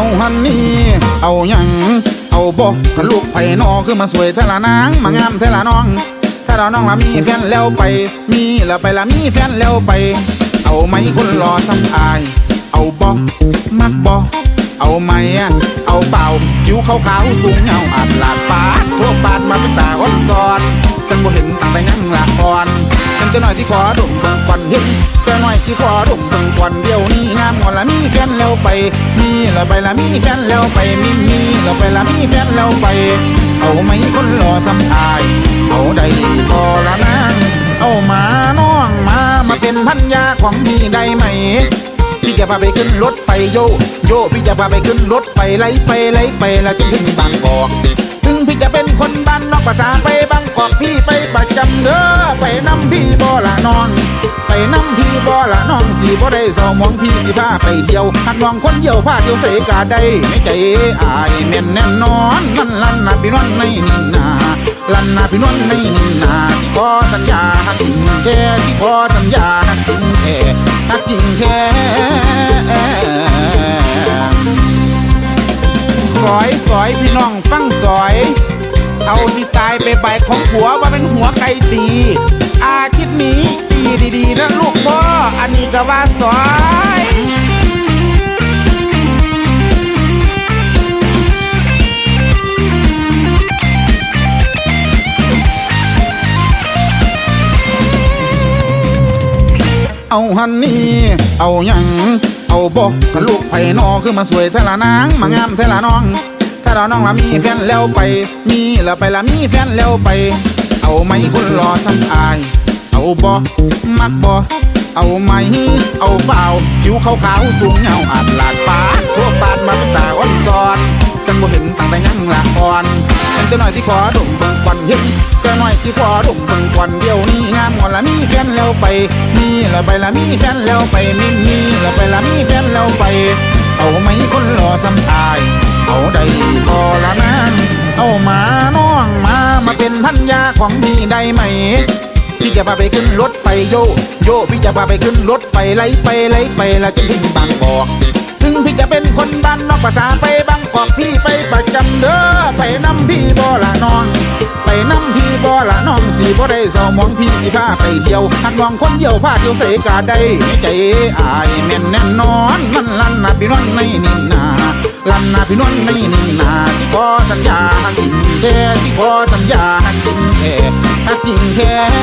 เอาหันนี่ เอาหยัง เอาบอกลูกไผ่นอคือมาสวยเทละนาง มางามเทละน้อง ถ้าเราน้องละมีแฟนแล้วไป มีแล้วไปละมีแฟนแล้วไป เอาไหมคนรอซ้ำอาย เอาบอกมักบอกเอาไหมอะเอาเปล่าผิวขาวขาวๆสูงเงาอาบลาดปาดพวกปาดมาเป็นตาออนซอน ฉันบ่เห็นตั้งแต่ยังละก่อนฉันจะหน่อยที่ขอดมเบิ่งก่อนเห็นจะหน่อยที่ขอดมเบิ่งก่อนเดี๋ยวนี้งามงอนละมีแฟนแล้วไปมีล้วไปละมีแฟนแล้วไปมีมีล้วไปละมีแฟนแล้วไป เอาไหมคนรอซ้ำอายเอาได้พอละนางเอามาน้องมามาเป็นพันยาของพี่ได้ไหมพี่จะพาไปขึ้นรถไฟโยโยพี่จะพาไปขึ้นรถไฟไล่ไปไล่ไปแล้วจะถึงบางกอก ถึงพี่จะเป็นคนบ้านนอกภาษาไปบางกอกพี่ไปประจำเด้อไปน้ำพี่บ่ละนองไปน้ำพี่บ่ละน้องสีบ่ได้เศร้ามองพี่สิพาไปเที่ยวหักน้องคนเดียวพาเที่ยวเสกาได้ในใจอายแน่นแน่นอนมันลันนะพี่นวลในนินนาลันนะพี่นวลในนินนาที่ขอสัญญาหักจริงแค่ที่ขอสัญญาหักจริงแค่หักจริงแค่ เอาสิตายไปใบของผัวว่าเป็นหัวไก่ตี อาทิตย์นี้ดีดีๆนะลูกพ่ออันนี้ก็ว่าสอยเอาหันนี่ เอายัง เอาบอกถ้าลูกไผ่นอคือมาสวยเทละนาง มางามเทละน้อง ถ้าเราน้องละมีแฟนแล้วไป มีแล้วไปละมีแฟนแล้วไป เอาไหมคนรอซ้ำอาย เอาบอมักบอเอาไหม เอาเปล่าผิวขาวขาวๆสูงเงาอาบลาดปาดทั่วปาดมาเป็นตาอ่อนซอนฉันบ่เห็นตั้งแต่ยังละอ่อนฉันจะหน่อยที่ขอดมเบิ่งก่อนเห็นจะหน่อยที่ขอดมเบิ่งก่อนเดียวนี้งามงอนละมีแฟนแล้วไป มีแล้วไปละมีแฟนแล้วไปมีมีแล้วไปละมีแฟนแล้วไป เอาไหมคนรอซ้ำอาย เอาได้พอละนางเอามาน้องมามาเป็นพันยาของพี่ได้ไหม พี่จะพาไปขึ้นรถไฟโยโยพี่จะพาไปขึ้นรถไฟไล่ไปไล่ไปแล้วจะถึงบางกอกถึงพี่จะเป็นคนบ้านนอกภาษาไปบางกอกพี่ไปประจำเด้อไปน้ำพี่บ่ละน้องไปน้ำพี่บ่ละน้องสีบ่ได้เศร้ามองพี่สิพาไปเที่ยวหักน้องคนเดียวพาเที่ยวเสกาได้ใจอายแน่นแน่นอนมันลั่นนะพี่น้องในนินนาันนะพี่นวลในนินนาที่ขอสัญญาหักจริงแค่ที่ขอสัญญาหักจริงแค่หักจริงแค่